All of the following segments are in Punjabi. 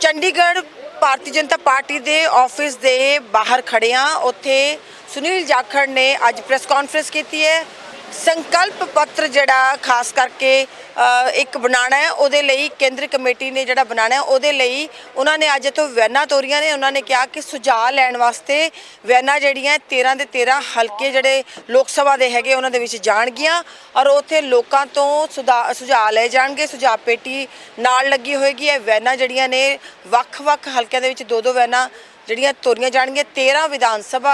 ਚੰਡੀਗੜ੍ਹ ਭਾਰਤੀ ਜਨਤਾ ਪਾਰਟੀ ਦੇ ਆਫਿਸ ਦੇ ਬਾਹਰ ਖੜੇ ਹਾਂ ਉੱਥੇ ਸੁਨੀਲ ਜਾਖੜ ਨੇ ਅੱਜ ਪ੍ਰੈਸ ਕਾਨਫਰੰਸ ਕੀਤੀ ਹੈ। ਸੰਕਲਪ ਪੱਤਰ ਜਿਹੜਾ, ਖਾਸ ਕਰਕੇ ਇੱਕ ਬਣਾਉਣਾ ਹੈ, ਉਹਦੇ ਲਈ ਕੇਂਦਰੀ ਕਮੇਟੀ ਨੇ ਜਿਹੜਾ ਬਣਾਉਣਾ ਹੈ, ਉਹਦੇ ਲਈ ਉਹਨਾਂ ਨੇ ਅੱਜ ਤੋਂ ਵੈਨਾਂ ਤੋਰੀਆਂ ਨੇ, ਉਹਨਾਂ ਨੇ ਕਿਹਾ ਕਿ ਸੁਝਾਅ ਲੈਣ ਵਾਸਤੇ ਵੈਨਾਂ ਜਿਹੜੀਆਂ 13 ਦੇ 13 ਹਲਕੇ ਜਿਹੜੇ ਲੋਕ ਸਭਾ ਦੇ ਹੈਗੇ, ਉਹਨਾਂ ਦੇ ਵਿੱਚ ਜਾਣਗੀਆਂ ਔਰ ਉੱਥੇ ਲੋਕਾਂ ਤੋਂ ਸੁਧਾ- ਸੁਝਾਅ ਲਏ ਜਾਣਗੇ, ਸੁਝਾਅ ਪੇਟੀ ਨਾਲ ਲੱਗੀ ਹੋਏਗੀ। ਇਹ ਵੈਨਾਂ ਜਿਹੜੀਆਂ ਨੇ, ਵੱਖ-ਵੱਖ ਹਲਕਿਆਂ ਦੇ ਵਿੱਚ ਦੋ ਦੋ ਵੈਨਾਂ ਜਿਹੜੀਆਂ ਤੋਰੀਆਂ ਜਾਣਗੀਆਂ 13 ਵਿਧਾਨ ਸਭਾ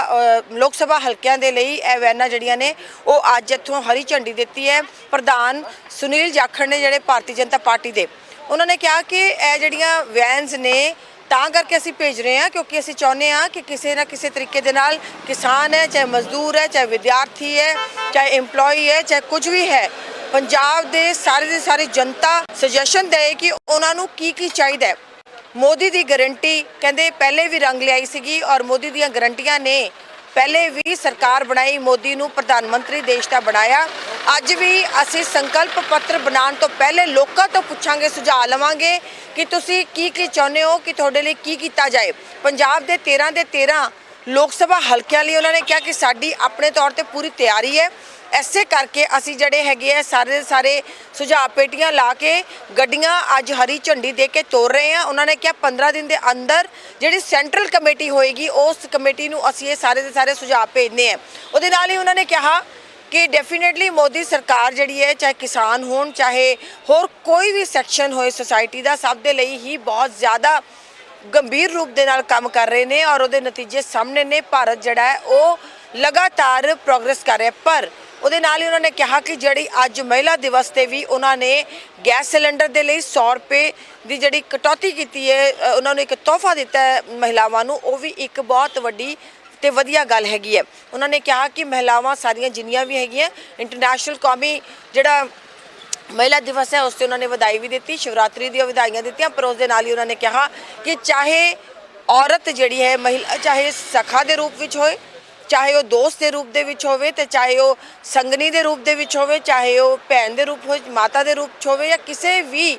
ਲੋਕ ਸਭਾ ਹਲਕਿਆਂ ਦੇ ਲਈ ਇਹ ਵੈਨਾਂ ਜਿਹੜੀਆਂ ਨੇ, ਉਹ ਅੱਜ ਇੱਥੋਂ ਹਰੀ ਝੰਡੀ ਦਿੱਤੀ ਹੈ। ਪ੍ਰਧਾਨ ਸੁਨੀਲ ਜਾਖੜ ਨੇ ਜਿਹੜੇ ਭਾਰਤੀ ਜਨਤਾ ਪਾਰਟੀ ਦੇ, ਉਹਨਾਂ ਨੇ ਕਿਹਾ ਕਿ ਇਹ ਜਿਹੜੀਆਂ ਵੈਨਸ ਨੇ, ਤਾਂ ਕਰਕੇ ਅਸੀਂ ਭੇਜ ਰਹੇ ਹਾਂ, ਕਿਉਂਕਿ ਅਸੀਂ ਚਾਹੁੰਦੇ ਹਾਂ ਕਿ ਕਿਸੇ ਨਾ ਕਿਸੇ ਤਰੀਕੇ ਦੇ ਨਾਲ ਕਿਸਾਨ ਹੈ, ਚਾਹੇ ਮਜ਼ਦੂਰ ਹੈ, ਚਾਹੇ ਵਿਦਿਆਰਥੀ ਹੈ, ਚਾਹੇ EMPLOYE ਹੈ, ਚਾਹੇ ਕੁਝ ਵੀ ਹੈ, ਪੰਜਾਬ ਦੇ ਸਾਰੇ ਦੀ ਸਾਰੀ ਜਨਤਾ ਸੁਜੈਸ਼ਨ ਦੇ ਕਿ ਉਹਨਾਂ ਨੂੰ ਕੀ ਕੀ ਚਾਹੀਦਾ ਹੈ। ਮੋਦੀ ਦੀ ਗਾਰੰਟੀ ਕਹਿੰਦੇ ਪਹਿਲੇ ਵੀ ਰੰਗ ਲਿਆਈ ਸੀਗੀ ਔਰ ਮੋਦੀ ਦੀਆਂ ਗਾਰੰਟੀਆਂ ਨੇ ਪਹਿਲੇ ਵੀ ਸਰਕਾਰ ਬਣਾਈ, ਮੋਦੀ ਨੂੰ ਪ੍ਰਧਾਨ ਮੰਤਰੀ ਦੇਸ਼ ਦਾ ਬਣਾਇਆ। ਅੱਜ ਵੀ ਅਸੀਂ ਸੰਕਲਪ ਪੱਤਰ ਬਣਾਉਣ ਤੋਂ ਪਹਿਲੇ ਲੋਕਾਂ ਤੋਂ ਪੁੱਛਾਂਗੇ, ਸੁਝਾਅ ਲਵਾਂਗੇ ਕਿ ਤੁਸੀਂ ਕੀ ਕੀ ਚਾਹੁੰਦੇ ਹੋ, ਕਿ ਤੁਹਾਡੇ ਲਈ ਕੀ ਕੀਤਾ ਜਾਏ। ਪੰਜਾਬ ਦੇ 13 ਦੇ 13 ਲੋਕ ਸਭਾ ਹਲਕਿਆਂ ਲਈ ਉਹਨਾਂ ਨੇ ਕਿਹਾ ਕਿ ਸਾਡੀ ਆਪਣੇ ਤੌਰ ਤੇ ਪੂਰੀ ਤਿਆਰੀ ਹੈ। ਐਸੇ ਕਰਕੇ ਅਸੀਂ ਜਿਹੜੇ ਹੈਗੇ ਆ, ਸਾਰੇ ਦੇ ਸਾਰੇ ਸੁਝਾਅ ਪੇਟੀਆਂ ਲਾ ਕੇ ਗੱਡੀਆਂ ਅੱਜ ਹਰੀ ਝੰਡੀ ਦੇ ਕੇ ਤੋਰ ਰਹੇ ਆ ਉਹਨਾਂ ਨੇ ਕਿਹਾ 15 ਦਿਨ ਦੇ ਅੰਦਰ ਜਿਹੜੀ ਸੈਂਟਰਲ ਕਮੇਟੀ ਹੋਏਗੀ, ਉਸ ਕਮੇਟੀ ਨੂੰ ਅਸੀਂ ਇਹ ਸਾਰੇ ਦੇ ਸਾਰੇ ਸੁਝਾਅ ਭੇਜਨੇ ਆ ਉਹਦੇ ਨਾਲ ਹੀ ਉਹਨਾਂ ਨੇ ਕਿਹਾ ਕਿ ਡੈਫੀਨਿਟਲੀ ਮੋਦੀ ਸਰਕਾਰ ਜਿਹੜੀ ਹੈ, ਚਾਹੇ ਕਿਸਾਨ ਹੋਣ, ਚਾਹੇ ਹੋਰ ਕੋਈ ਵੀ ਸੈਕਸ਼ਨ ਹੋਏ ਸੋਸਾਇਟੀ ਦਾ, ਸਭ ਦੇ ਲਈ ਹੀ ਬਹੁਤ ਜ਼ਿਆਦਾ ਗੰਭੀਰ ਰੂਪ ਦੇ ਨਾਲ ਕੰਮ ਕਰ ਰਹੇ ਨੇ ਔਰ ਉਹਦੇ ਨਤੀਜੇ ਸਾਹਮਣੇ ਨੇ। ਭਾਰਤ ਜਿਹੜਾ ਹੈ, ਉਹ ਲਗਾਤਾਰ ਪ੍ਰੋਗਰੈਸ ਕਰ ਰਿਹਾ ਪਰ ਉਹਦੇ ਨਾਲ ਹੀ ਉਹਨਾਂ ਨੇ ਕਿਹਾ ਕਿ ਜਿਹੜੀ ਅੱਜ ਮਹਿਲਾ ਦਿਵਸ ਤੇ ਵੀ ਉਹਨਾਂ ਨੇ ਗੈਸ ਸਿਲੰਡਰ ਦੇ ਲਈ 100 ਰੁਪਏ ਦੀ ਜਿਹੜੀ ਕਟੌਤੀ ਕੀਤੀ ਹੈ ਉਹਨਾਂ ਨੂੰ ਇੱਕ ਤੋਹਫਾ ਦਿੱਤਾ ਹੈ ਮਹਿਲਾਵਾਂ ਨੂੰ, ਉਹ ਵੀ ਇੱਕ ਬਹੁਤ ਵੱਡੀ ਤੇ ਵਧੀਆ ਗੱਲ ਹੈਗੀ ਹੈ। ਉਹਨਾਂ ਨੇ ਕਿਹਾ ਕਿ ਮਹਿਲਾਵਾਂ ਸਾਰੀਆਂ ਜਿੰਨੀਆਂ ਵੀ ਹੈਗੀਆਂ ਇੰਟਰਨੈਸ਼ਨਲ ਕੌਮੀ ਜਿਹੜਾ ਮਹਿਲਾ ਦਿਵਸ ਹੈ, ਉਸ ਤੇ ਉਹਨਾਂ ਨੇ ਵਧਾਈ ਵੀ ਦਿੱਤੀ, ਸ਼ਿਵਰਾਤਰੀ ਦੀਆਂ ਵਧਾਈਆਂ ਦਿੱਤੀਆਂ, ਪਰ ਉਸ ਦੇ ਨਾਲ ਹੀ ਉਹਨਾਂ ਨੇ ਕਿਹਾ ਕਿ ਚਾਹੇ ਔਰਤ ਜਿਹੜੀ ਹੈ, ਮਹਿਲਾ, ਚਾਹੇ ਸਖਾ ਦੇ ਰੂਪ ਵਿੱਚ ਹੋਏ, ਚਾਹੇ ਉਹ ਦੋਸਤ ਦੇ ਰੂਪ ਦੇ ਵਿੱਚ ਹੋਵੇ ਤੇ ਚਾਹੇ ਉਹ ਸੰਗਨੀ ਦੇ ਰੂਪ ਦੇ ਵਿੱਚ ਹੋਵੇ, ਚਾਹੇ ਉਹ ਭੈਣ ਦੇ ਰੂਪ ਹੋਵੇ ਮਾਤਾ ਦੇ ਰੂਪ 'ਚ ਹੋਵੇ ਜਾਂ ਕਿਸੇ ਵੀ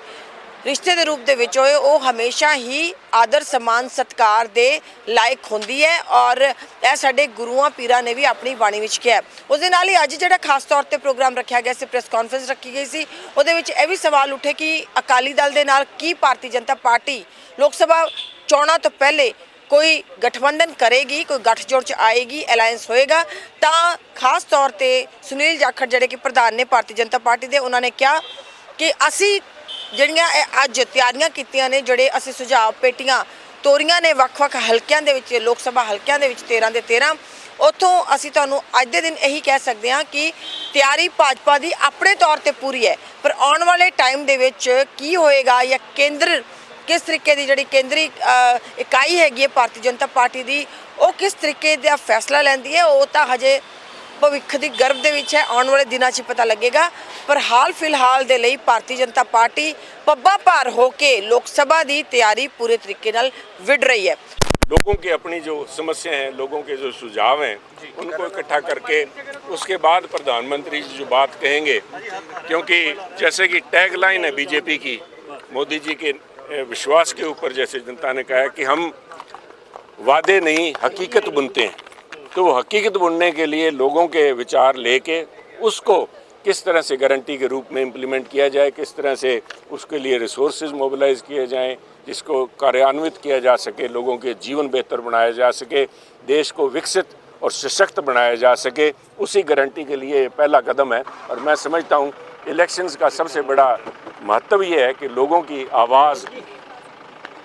ਰਿਸ਼ਤੇ ਦੇ ਰੂਪ ਦੇ ਵਿੱਚ ਹੋਏ ਉਹ ਹਮੇਸ਼ਾ ਹੀ ਆਦਰ, ਸਮਾਨ, ਸਤਕਾਰ ਦੇ ਲਾਇਕ ਹੁੰਦੀ ਹੈ ਔਰ ਇਹ ਸਾਡੇ ਗੁਰੂਆਂ, ਪੀਰਾਂ ਨੇ ਵੀ ਆਪਣੀ ਬਾਣੀ ਵਿੱਚ ਕਿਹਾ ਹੈ। ਉਸ ਦੇ ਨਾਲ ਹੀ ਅੱਜ ਜਿਹੜਾ ਖਾਸ ਤੌਰ ਤੇ ਪ੍ਰੋਗਰਾਮ ਰੱਖਿਆ ਗਿਆ ਸੀ, ਪ੍ਰੈਸ ਕਾਨਫਰੰਸ ਰੱਖੀ ਗਈ ਸੀ, ਉਹਦੇ ਵਿੱਚ ਇਹ ਵੀ ਸਵਾਲ ਉੱਠੇ ਕਿ ਅਕਾਲੀ ਦਲ ਦੇ ਨਾਲ ਕੀ ਭਾਰਤੀ ਜਨਤਾ ਪਾਰਟੀ ਲੋਕ ਸਭਾ ਚੋਣਾਂ ਤੋਂ ਪਹਿਲੇ ਕੋਈ ਗਠਬੰਧਨ ਕਰੇਗੀ, ਕੋਈ ਗੱਠਜੋੜ ਚ ਆਏਗੀ ਅਲਾਈਅੰਸ ਹੋਏਗਾ, ਤਾਂ ਖਾਸ ਤੌਰ ਤੇ ਸੁਨੀਲ ਜਾਖੜ ਜਿਹੜੇ ਕਿ ਪ੍ਰਧਾਨ ਨੇ ਭਾਰਤੀ ਜਨਤਾ ਪਾਰਟੀ ਦੇ, ਉਹਨਾਂ ਨੇ ਕਿਹਾ ਕਿ ਅਸੀਂ ਜਿਹੜੀਆਂ ਇਹ ਅੱਜ ਤਿਆਰੀਆਂ ਕੀਤੀਆਂ ਨੇ, ਜਿਹੜੇ ਅਸੀਂ ਸੁਝਾਅ ਪੇਟੀਆਂ ਤੋਰੀਆਂ ਨੇ, ਵੱਖ-ਵੱਖ ਹਲਕਿਆਂ ਦੇ ਵਿੱਚ, ਲੋਕ ਸਭਾ ਹਲਕਿਆਂ ਦੇ ਵਿੱਚ 13 ਦੇ 13 ਉੱਥੋਂ ਅਸੀਂ ਤੁਹਾਨੂੰ ਅੱਜ ਦੇ ਦਿਨ ਇਹੀ ਕਹਿ ਸਕਦੇ ਹਾਂ ਕਿ ਤਿਆਰੀ ਭਾਜਪਾ ਦੀ ਆਪਣੇ ਤੌਰ ਤੇ ਪੂਰੀ ਹੈ, ਪਰ ਆਉਣ ਵਾਲੇ ਟਾਈਮ ਦੇ ਵਿੱਚ ਕੀ ਹੋਏਗਾ ਜਾਂ ਕੇਂਦਰ ਕਿਸ ਤਰੀਕੇ ਦੀ ਜਿਹੜੀ ਕੇਂਦਰੀ ਇਕਾਈ ਹੈਗੀ ਹੈ, ਭਾਰਤੀ ਜਨਤਾ ਪਾਰਟੀ ਦੀ, ਉਹ ਕਿਸ ਤਰੀਕੇ ਦਾ ਫੈਸਲਾ ਲੈਂਦੀ ਹੈ, ਉਹ ਤਾਂ ਹਜੇ ਭਵਿੱਖ ਦੀ ਗਰਭ ਦੇ ਵਿੱਚ ਹੈ ਆਉਣ ਵਾਲੇ ਦਿਨਾਂ 'ਚ ਹੀ ਪਤਾ ਲੱਗੇਗਾ ਪਰ ਹਾਲ ਫਿਲਹਾਲ ਦੇ ਲਈ ਭਾਰਤੀ ਜਨਤਾ ਪਾਰਟੀ ਪੱਬਾ ਭਾਰ ਹੋ ਕੇ ਲੋਕ ਸਭਾ ਦੀ ਤਿਆਰੀ ਪੂਰੇ ਤਰੀਕੇ ਨਾਲ ਵਿੜ ਰਹੀ ਹੈ लोगों की अपनी जो समस्या हैं लोगों के जो सुझाव हैं उनको इकट्ठा करके उसके बाद प्रधानमंत्री जी जो बात कहेंगे क्योंकि जैसे कि टैग लाइन है बीजेपी की मोदी जी के अ, विश्वास के ऊपर जैसे जनता ने कहा है कि हम वादे नहीं हकीकत बुनते हैं तो वो हकीकत बुनने के लिए लोगों के विचार लेके उसको किस तरह से गारंटी के रूप में इम्प्लीमेंट किया जाए, किस तरह से उसके लिए रिसोर्स मोबिलाइज किए जाएँ, जिसको कार्यान्वित किया जा सके, लोगों के जीवन बेहतर बनाया जा सके, देश को विकसित और सशक्त बनाया जा सके, उसी गारंटी के लिए पहला कदम है। और मैं समझता हूँ इलेक्शंस का सबसे बड़ा महत्व ये है कि लोगों की आवाज़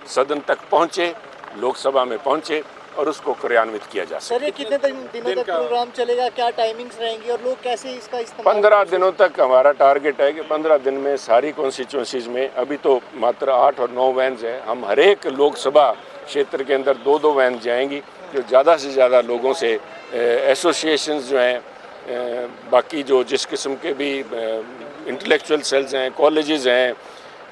सदन तक पहुँचे, लोकसभा में पहुँचे और उसको क्रियान्वित किया जा सके सर ये कितने दिन, दिनों तक प्रोग्राम चलेगा? क्या टाइमिंग्स रहेंगी और लोग कैसे इसका इस्तेमाल पंद्रह दिनों तक हमारा टारगेट है कि पंद्रह दिन में सारी कॉन्स्टिट्यूंसीज में अभी तो मात्र आठ और नौ वैन्स हैं। हम हर एक लोकसभा क्षेत्र के अंदर दो दो वैन जाएँगी जो ज़्यादा से ज़्यादा लोगों से एसोसिएशन जो हैं बाकी जो जिस किस्म के भी इंटेलेक्चुअल सेल्स हैं कॉलेजेस हैं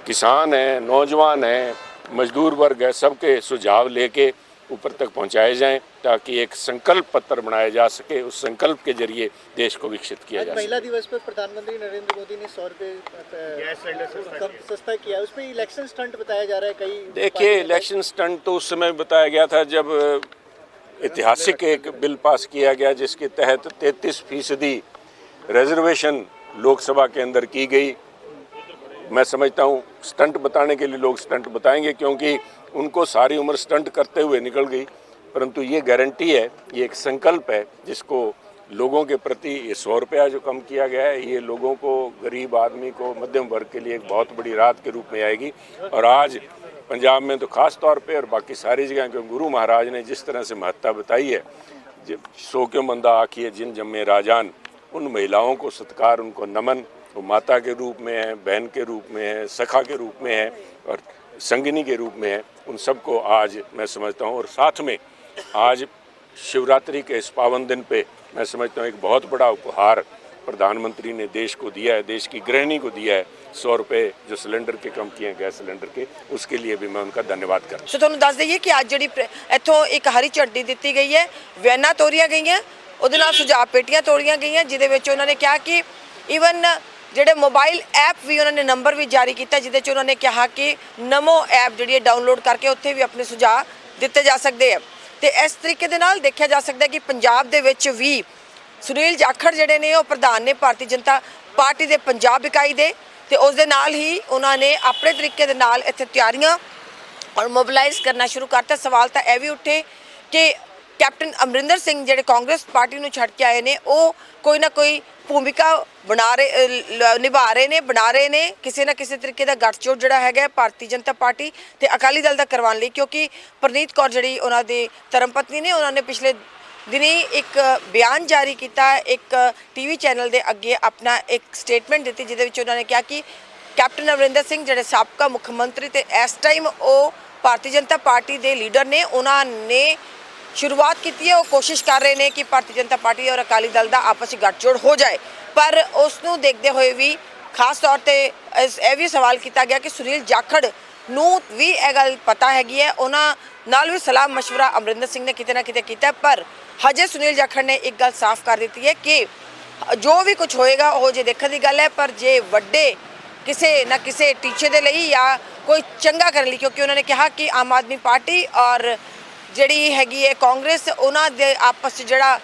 किसान हैं नौजवान हैं मजदूर वर्ग है सबके सुझाव लेके ऊपर तक पहुँचाए जाएँ ताकि एक संकल्प पत्र बनाया जा सके उस संकल्प के ज़रिए देश को विकसित किया आज जा महिला दिवस पर प्रधानमंत्री नरेंद्र मोदी ने सौ रुपए सस्ता किया। उसमें इलेक्शन स्टंट बताया जा रहा है कई देखिए इलेक्शन स्टंट तो उस समय बताया गया था जब ऐतिहासिक एक बिल पास किया गया जिसके तहत 33 फ़ीसदी रिजर्वेशन लोकसभा के अंदर की गई। मैं समझता हूँ स्टंट बताने के लिए लोग स्टंट बताएँगे क्योंकि उनको सारी उम्र स्टंट करते हुए निकल गई। परंतु ये गारंटी है, ये एक संकल्प है जिसको लोगों के प्रति ये सौ रुपया जो कम किया गया है, ये लोगों को, गरीब आदमी को, मध्यम वर्ग के लिए एक बहुत बड़ी राहत के रूप में आएगी। और आज पंजाब में तो खास तौर पे और बाकी सारी जगह, क्योंकि गुरु महाराज ने जिस तरह से महत्ता बताई है, जब सो क्यों मंदा आखिए जिन जम्मे राजान, उन महिलाओं को सत्कार, उनको नमन वो माता के रूप में है बहन के रूप में है सखा के रूप में है और संगिनी के रूप में है उन सबको आज मैं समझता हूँ और साथ में आज शिवरात्रि के इस पावन दिन पे मैं समझता हूँ एक बहुत बड़ा उपहार प्रधानमंत्री ने देश को दिया है देश की गृहिणी को दिया है सौ रुपये जो सिलेंडर के कम किए हैं गैस सिलेंडर के उसके लिए भी मैं उनका धन्यवाद करता हूँ ਸੋ ਤੁਹਾਨੂੰ ਦੱਸ ਦਈਏ ਕਿ ਅੱਜ ਜਿਹੜੀ ਪ੍ਰ- ਇੱਥੋਂ ਇੱਕ ਹਰੀ ਝੰਡੀ ਦਿੱਤੀ ਗਈ ਹੈ ਵੈਨਾਂ ਤੋਰੀਆਂ ਗਈਆਂ ਉਹਦੇ ਨਾਲ ਸੁਝਾਅ ਪੇਟੀਆਂ ਤੋੜੀਆਂ ਗਈਆਂ ਜਿਹਦੇ ਵਿੱਚ ਉਹਨਾਂ ਨੇ ਕਿਹਾ ਕਿ ਈਵਨ ਜਿਹੜੇ ਮੋਬਾਈਲ ਐਪ ਵੀ ਉਹਨਾਂ ਨੇ ਨੰਬਰ ਵੀ ਜਾਰੀ ਕੀਤਾ, ਜਿਹਦੇ 'ਚ ਉਹਨਾਂ ਨੇ ਕਿਹਾ ਕਿ ਨਮੋ ਐਪ ਜਿਹੜੀ ਹੈ ਡਾਊਨਲੋਡ ਕਰਕੇ ਉੱਥੇ ਵੀ ਆਪਣੇ ਸੁਝਾਅ ਦਿੱਤੇ ਜਾ ਸਕਦੇ ਆ। ਤੇ ਇਸ ਤਰੀਕੇ ਦੇ ਨਾਲ ਦੇਖਿਆ ਜਾ ਸਕਦਾ ਕਿ ਪੰਜਾਬ ਦੇ ਵਿੱਚ ਵੀ ਸੁਨੀਲ ਜਾਖੜ ਜਿਹੜੇ ਨੇ, ਉਹ ਪ੍ਰਧਾਨ ਨੇ ਭਾਰਤੀ ਜਨਤਾ ਪਾਰਟੀ ਦੇ ਪੰਜਾਬ ਇਕਾਈ ਦੇ ਤੇ ਉਸ ਦੇ ਨਾਲ ਹੀ ਉਹਨਾਂ ਨੇ ਆਪਣੇ ਤਰੀਕੇ ਦੇ ਨਾਲ ਇੱਥੇ ਤਿਆਰੀਆਂ ਔਰ ਮੋਬਿਲਾਈਜ਼ ਕਰਨਾ ਸ਼ੁਰੂ ਕਰਤਾ। ਸਵਾਲ ਤਾਂ ਇਹ ਵੀ ਉੱਠੇ ਕਿ ਕੈਪਟਨ ਅਮਰਿੰਦਰ ਸਿੰਘ ਜਿਹੜੇ ਕਾਂਗਰਸ ਪਾਰਟੀ ਨੂੰ ਛੱਡ ਕੇ ਆਏ ਨੇ, ਉਹ ਕੋਈ ਨਾ ਕੋਈ ਭੂਮਿਕਾ ਬਣਾ ਰਹੇ ਨਿਭਾ ਰਹੇ ਨੇ, ਬਣਾ ਰਹੇ ਨੇ, ਕਿਸੇ ਨਾ ਕਿਸੇ ਤਰੀਕੇ ਦਾ ਗੱਠਜੋੜ ਜਿਹੜਾ ਹੈਗਾ ਭਾਰਤੀ ਜਨਤਾ ਪਾਰਟੀ ਤੇ ਅਕਾਲੀ ਦਲ ਦਾ ਕਰਵਾਉਣ ਲਈ, ਕਿਉਂਕਿ ਪ੍ਰਨੀਤ ਕੌਰ ਜਿਹੜੀ ਉਹਨਾਂ ਦੇ ਧਰਮ ਪਤਨੀ ਨੇ, ਉਹਨਾਂ ਨੇ ਪਿਛਲੇ ਦਿਨੀ ਇੱਕ ਬਿਆਨ ਜਾਰੀ ਕੀਤਾ, ਇੱਕ ਟੀਵੀ ਚੈਨਲ ਦੇ ਅੱਗੇ ਆਪਣਾ ਇੱਕ ਸਟੇਟਮੈਂਟ ਦਿੱਤੀ, ਜਿਹਦੇ ਵਿੱਚ ਉਹਨਾਂ ਨੇ ਕਿਹਾ ਕਿ ਕੈਪਟਨ ਅਮਰਿੰਦਰ ਸਿੰਘ ਜਿਹੜੇ ਸਾਬਕਾ ਮੁੱਖ ਮੰਤਰੀ ਤੇ ਇਸ ਟਾਈਮ ਉਹ ਭਾਰਤੀ ਜਨਤਾ ਪਾਰਟੀ ਦੇ ਲੀਡਰ ਨੇ, ਉਹਨਾਂ ਨੇ ਸ਼ੁਰੂਆਤ ਕੀਤੀ ਹੈ ਉਹ ਕੋਸ਼ਿਸ਼ ਕਰ ਰਹੇ ਨੇ ਕਿ ਭਾਰਤੀ ਜਨਤਾ ਪਾਰਟੀ ਔਰ ਅਕਾਲੀ ਦਲ ਦਾ ਆਪਸ ਵਿੱਚ ਗੱਠਜੋੜ ਹੋ ਜਾਏ ਪਰ ਉਸ ਨੂੰ ਦੇਖਦੇ ਹੋਏ ਵੀ ਖਾਸ ਤੌਰ ਤੇ ਇਸ- ਇਹ ਵੀ ਸਵਾਲ ਕੀਤਾ ਗਿਆ ਕਿ ਸੁਨੀਲ ਜਾਖੜ ਨੂੰ ਵੀ ਇਹ ਗੱਲ ਪਤਾ ਹੈਗੀ ਹੈ ਉਹਨਾਂ ਨਾਲ ਵੀ ਸਲਾਹ مشورہ ਅਮਰਿੰਦਰ ਸਿੰਘ ਨੇ ਕਿਤੇ ਨਾ ਕਿਤੇ ਕੀਤਾ ਹੈ, ਪਰ ਹਜੇ ਸੁਨੀਲ ਜਾਖੜ ਨੇ ਇੱਕ ਗੱਲ ਸਾਫ਼ ਕਰ ਦਿੱਤੀ ਹੈ ਕਿ ਜੋ ਵੀ ਕੁਝ ਹੋਏਗਾ ਉਹ ਜੇ ਦੇਖਣ ਦੀ ਗੱਲ ਹੈ ਪਰ ਜੇ ਵੱਡੇ ਕਿਸੇ ਨਾ ਕਿਸੇ ਟੀਚੇ ਦੇ ਲਈ ਜਾਂ ਕੋਈ ਚੰਗਾ ਕਰਨ ਲਈ ਕਿਉਂਕਿ ਉਹਨਾਂ ਨੇ ਕਿਹਾ ਕਿ ਆਮ ਆਦਮੀ ਪਾਰਟੀ ਔਰ ਜਿਹੜੀ ਹੈਗੀ ਹੈ ਕਾਂਗਰਸ ਉਹਨਾਂ ਦੇ ਆਪਸ 'ਚ ਜਿਹੜਾ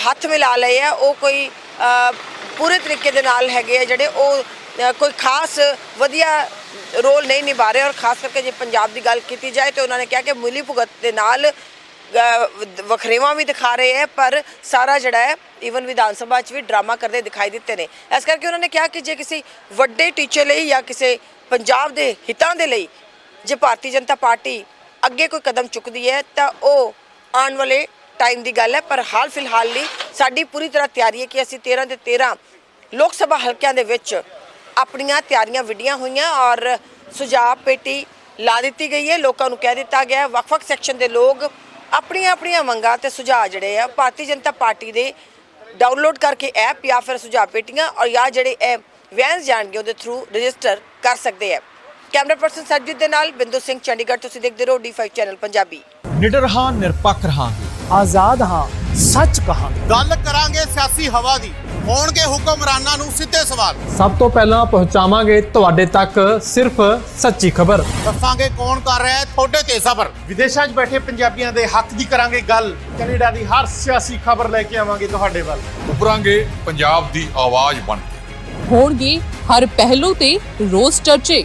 ਹੱਥ ਮਿਲਾ ਲਏ ਆ ਉਹ ਕੋਈ ਪੂਰੇ ਤਰੀਕੇ ਦੇ ਨਾਲ ਹੈਗੇ ਆ ਜਿਹੜੇ ਉਹ ਕੋਈ ਖਾਸ ਵਧੀਆ ਰੋਲ ਨਹੀਂ ਨਿਭਾ ਰਹੇ ਔਰ ਖਾਸ ਕਰਕੇ ਜੇ ਪੰਜਾਬ ਦੀ ਗੱਲ ਕੀਤੀ ਜਾਏ ਤੇ ਉਹਨਾਂ ਨੇ ਕਿਹਾ ਕਿ ਮਿਲੀ ਭੁਗਤ ਦੇ ਨਾਲ ਅ, ਵਖਰੇਵਾਂ ਵੀ ਦਿਖਾ ਰਹੇ ਹੈ ਪਰ ਸਾਰਾ ਜਿਹੜਾ ਹੈ ਈਵਨ ਵਿਧਾਨ ਸਭਾ 'ਚ ਵੀ ਡਰਾਮਾ ਕਰਦੇ ਦਿਖਾਈ ਦਿੱਤੇ ਨੇ। ਇਸ ਕਰਕੇ ਉਹਨਾਂ ਨੇ ਕਿਹਾ ਕਿ ਜੇ ਕਿਸੇ ਵੱਡੇ ਟੀਚੇ ਲਈ ਜਾਂ ਕਿਸੇ ਪੰਜਾਬ ਦੇ ਹਿੱਤਾਂ ਦੇ ਲਈ ਜੇ ਭਾਰਤੀ ਜਨਤਾ ਪਾਰਟੀ ਅੱਗੇ ਕੋਈ ਕਦਮ ਚੁੱਕਦੀ ਹੈ ਤਾਂ ਉਹ ਆਉਣ ਵਾਲੇ ਟਾਈਮ ਦੀ ਗੱਲ ਹੈ। ਪਰ ਹਾਲ ਫਿਲਹਾਲ ਲਈ ਸਾਡੀ ਪੂਰੀ ਤਰ੍ਹਾਂ ਤਿਆਰੀ ਹੈ ਕਿ ਅਸੀਂ 13 ਦੇ 13 ਲੋਕ ਸਭਾ ਹਲਕਿਆਂ ਦੇ ਵਿੱਚ ਆਪਣੀਆਂ ਤਿਆਰੀਆਂ ਵਿੱਢੀਆਂ ਹੋਈਆਂ ਔਰ ਸੁਝਾਅ ਪੇਟੀ ਲਾ ਦਿੱਤੀ ਗਈ ਹੈ। ਲੋਕਾਂ ਨੂੰ ਕਹਿ ਦਿੱਤਾ ਗਿਆ ਵੱਖ-ਵੱਖ ਸੈਕਸ਼ਨ ਦੇ ਲੋਕ ਆਪਣੀਆਂ ਆਪਣੀਆਂ ਮੰਗਾਂ ਤੇ ਸੁਝਾਅ ਜਿਹੜੇ ਆ, ਭਾਰਤੀ ਜਨਤਾ ਪਾਰਟੀ ਦੇ ਡਾਊਨਲੋਡ ਕਰਕੇ ਐਪ ਜਾਂ ਫਿਰ ਸੁਝਾਅ ਪੇਟੀਆਂ ਔਰ ਜਾਂ ਜਿਹੜੇ ਇਹ ਵੈਨਸ ਜਾਣਗੇ ਉਹਦੇ ਥਰੂ ਰਜਿਸਟਰ ਕਰ ਸਕਦੇ ਆ। ਕੈਮਰਾ ਪਰਸਨ ਸਰਜੀਤ ਦੇ ਨਾਲ ਬਿੰਦੂ ਸਿੰਘ ਚੰਡੀਗੜ੍ਹ ਤੁਸੀਂ ਦੇਖਦੇ ਰਹੋ D5 ਚੈਨਲ ਪੰਜਾਬੀ। ਨਿਡਰ ਹਾਂ ਨਿਰਪੱਖ ਰਹਾਂਗੇ। ਆਜ਼ਾਦ ਹਾਂ ਸੱਚ ਕਹਾਂਗੇ। ਗੱਲ ਕਰਾਂਗੇ ਸਿਆਸੀ ਹਵਾ ਦੀ। ਹੋਣਗੇ ਹੁਕਮਰਾਨਾਂ ਨੂੰ ਸਿੱਧੇ ਸਵਾਲ। ਸਭ ਤੋਂ ਪਹਿਲਾਂ ਪਹੁੰਚਾਵਾਂਗੇ ਤੁਹਾਡੇ ਤੱਕ ਸਿਰਫ ਸੱਚੀ ਖਬਰ। ਦੱਸਾਂਗੇ ਕੌਣ ਕਰ ਰਿਹਾ ਹੈ ਤੁਹਾਡੇ ਤੇ ਸਬਰ ਵਿਦੇਸ਼ਾਂ 'ਚ ਬੈਠੇ ਪੰਜਾਬੀਆਂ ਦੇ ਹੱਕ ਦੀ ਕਰਾਂਗੇ ਗੱਲ। ਕੈਨੇਡਾ ਦੀ ਹਰ ਸਿਆਸੀ ਖਬਰ ਲੈ ਕੇ ਆਵਾਂਗੇ ਤੁਹਾਡੇ ਵੱਲ। ਉਭਰਾਂਗੇ ਪੰਜਾਬ ਦੀ ਆਵਾਜ਼ ਬਣ ਕੇ। ਹੋਣਗੇ ਹਰ ਪਹਿਲੂ ਤੇ ਰੋਜ਼ ਚਰਚੇ।